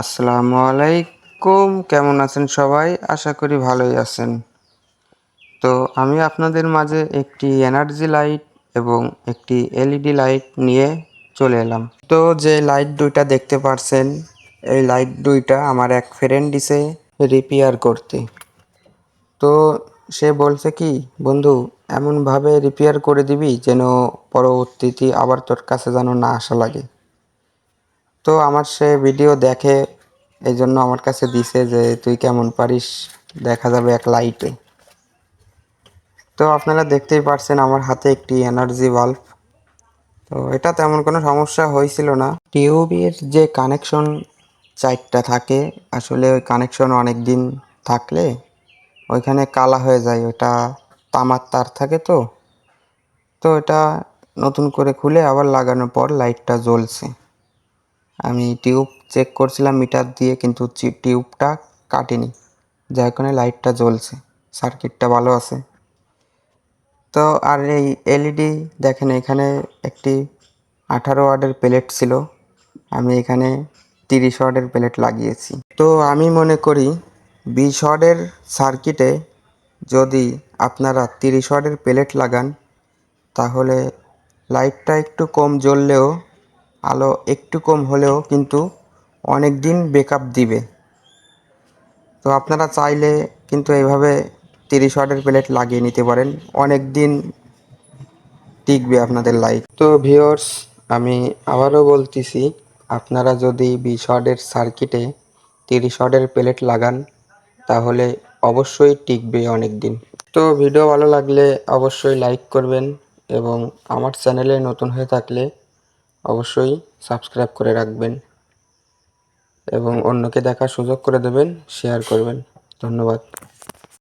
আসসালামু আলাইকুম। কেমন আছেন সবাই? আশা করি ভালোই আছেন। তো আমি আপনাদের মাঝে একটি এনার্জি লাইট এবং একটি এলইডি লাইট নিয়ে চলে এলাম। তো যে লাইট দুইটা দেখতে পারছেন, এই লাইট দুইটা আমার এক ফ্রেন্ড দিছে রিপেয়ার করতে। তো সে বলছে কি, বন্ধু, এমনভাবে রিপেয়ার করে দিবি যেন পরবর্তীতে আবার তোর কাছে যেন না আসা লাগে। তো আমার সে ভিডিও দেখে এই জন্য আমার কাছে দিছে যে, তুই কেমন পারিস? দেখা যাবে এক লাইটে তো আপনারা দেখতেই পারছেন আমার হাতে একটি এনার্জি বাল্ব তো এটা তেমন কোনো সমস্যা হয়েছিল না। টিউবের যে কানেকশন চাইটটা থাকে, আসলে ওই কানেকশন অনেক দিন থাকলে ওইখানে কালা হয়ে যায় ওটা তামার তার থাকে তো। তো এটা নতুন করে খুলে আবার লাগানোর পর লাইটটা জ্বলছে। আমি টিউব চেক করছিলাম মিটার দিয়ে, কিন্তু টিউবটা কাটেনি। যার কারণে লাইটটা জ্বলছে, সার্কিটটা ভালো আছে। তো আর এই এলইডি দেখেন, এখানে একটি আঠারো ওয়ার্ডের প্লেট ছিল। আমি এখানে তিরিশ ওয়ার্ডের প্লেট লাগিয়েছি। তো আমি মনে করি, বিশ ওয়ার্ডের সার্কিটে যদি আপনারা তিরিশ ওয়ার্ডের প্লেট লাগান, তাহলে লাইটটা একটু কম জ্বললেও আলো একটু কম হলেও কিন্তু অনেক দিন বেকআপ দিবে। তো আপনারা চাইলে কিন্তু এইভাবে তিরিশ ওয়াটের প্লেট লাগিয়ে নিতে পারেন। অনেক দিন টিকবে আপনাদের লাইট তো ভিওর্স আমি আবারও বলতেছি, আপনারা যদি বিশ ওয়াটের সার্কিটে তিরিশ ওয়াটের প্লেট লাগান, তাহলে অবশ্যই টিকবে অনেক দিন। তো ভিডিও ভালো লাগলে অবশ্যই লাইক করবেন এবং আমার চ্যানেলে নতুন হয়ে থাকলে অবশ্যই সাবস্ক্রাইব করে রাখবেন এবং অন্যকে দেখার সুযোগ করে দেবেন শেয়ার করবেন। ধন্যবাদ।